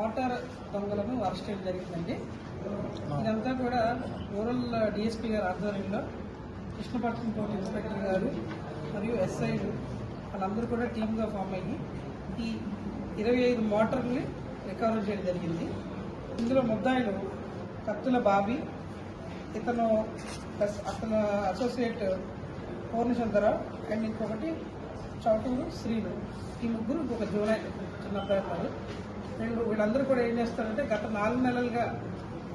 Water దొంగలను arrest చేయడం జరిగిందండి. ఇదంతా కూడా రూరల్ డిఎస్పీ గారి ఆధ్వర్యంలో కృష్ణపట్నం పోలీస్ ఇన్స్పెక్టర్ గారు మరియు ఎస్ఐలు వాళ్ళందరూ కూడా టీమ్గా ఫామ్ అయ్యి ఈ ఇరవై ఐదు మోటార్ని రికవరీ చేయడం జరిగింది. ఇందులో ముద్దాయిలు కత్తుల బాబీ ఇతను ప్లస్ అతను అసోసియేట్ పూర్ణచంద్రరావు అండ్ ఇంకొకటి చౌటూరు శ్రీను. ఈ ముగ్గురు ఇంకొక జూలై చిన్న ప్రయత్నాలు వీళ్ళు వీళ్ళందరూ కూడా ఏం చేస్తారంటే గత నాలుగు నెలలుగా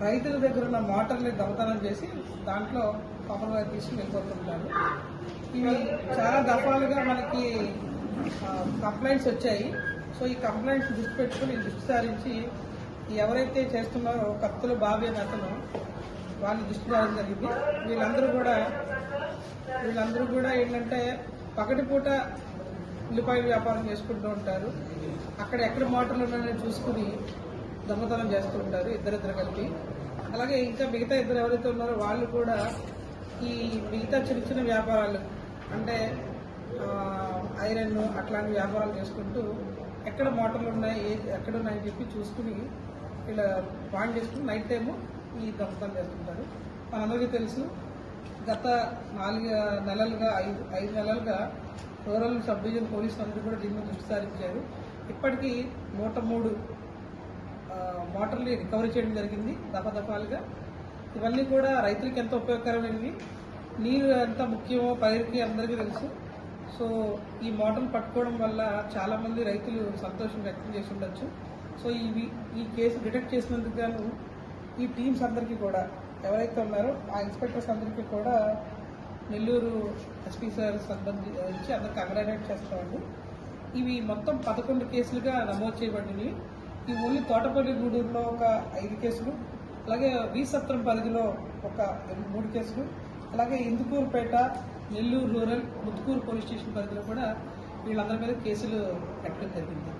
రైతుల దగ్గర ఉన్న మోటార్ని దొంగతనం చేసి దాంట్లో కాపర్ తీసుకుని వెళ్ళిపోతుంటారు. ఇవి చాలా దఫాలుగా మనకి కంప్లైంట్స్ వచ్చాయి. సో ఈ కంప్లైంట్స్ దృష్టి పెట్టుకుని దృష్టి సారించి ఎవరైతే చేస్తున్నారో కత్తుల బాబీ అని అతను వాళ్ళు దృష్టి రావడం జరిగింది. వీళ్ళందరూ కూడా వీళ్ళందరూ కూడా ఏంటంటే పగటిపూట ఉల్లిపాయ వ్యాపారం చేసుకుంటూ ఉంటారు. అక్కడ ఎక్కడ మోటార్లు ఉన్నాయని చూసుకుని దొంగతనం చేస్తూ ఉంటారు ఇద్దరిద్దరు కలిపి. అలాగే ఇంకా మిగతా ఇద్దరు ఎవరైతే ఉన్నారో వాళ్ళు కూడా ఈ మిగతా చిన్న చిన్న వ్యాపారాలు అంటే ఐరన్ అట్లాంటి వ్యాపారాలు చేసుకుంటూ ఎక్కడ మోటార్లు ఉన్నాయి ఏ- ఎక్కడ ఉన్నాయని చెప్పి చూసుకుని ఇలా పాయింట్ చేసుకుని నైట్ టైము ఈ దొంగతనం చేస్తుంటారు. మనందరికీ తెలుసు గత నాలుగు నెలలుగా ఐదు ఐదు నెలలుగా రూరల్ సబ్ డివిజన్ పోలీసులు అందరూ కూడా దీని మీద దృష్టి సారించారు. ఇప్పటికీ నూట మూడు మోటార్లు రికవరీ చేయడం జరిగింది దఫాదఫాలుగా. ఇవన్నీ కూడా రైతులకి ఎంతో ఉపయోగకరమైనవి. నీరు ఎంత ముఖ్యమో పైరుకి అందరికీ తెలుసు. సో ఈ మోటార్లు పట్టుకోవడం వల్ల చాలామంది రైతులు సంతోషం వ్యక్తం చేసి ఉండొచ్చు. సో ఇవి ఈ కేసు డిటెక్ట్ చేసినందుకు గాను ఈ టీమ్స్ అందరికీ కూడా ఎవరైతే ఉన్నారో ఆ ఇన్స్పెక్టర్స్ అందరికీ కూడా నెల్లూరు ఎస్పీ సార్ సంబంధించి అందరికి కంగ్రాచులేట్ చేస్తామండి. ఇవి మొత్తం పదకొండు కేసులుగా నమోదు చేయబడినవి. ఇవి ఓన్లీ తోటపల్లి గూడూరులో ఒక ఐదు కేసులు అలాగే వీసత్రం పరిధిలో ఒక మూడు కేసులు అలాగే Indukurpet Nellore rural Muthukur police station పరిధిలో కూడా వీళ్ళందరి మీద కేసులు పెట్టడం జరిగింది.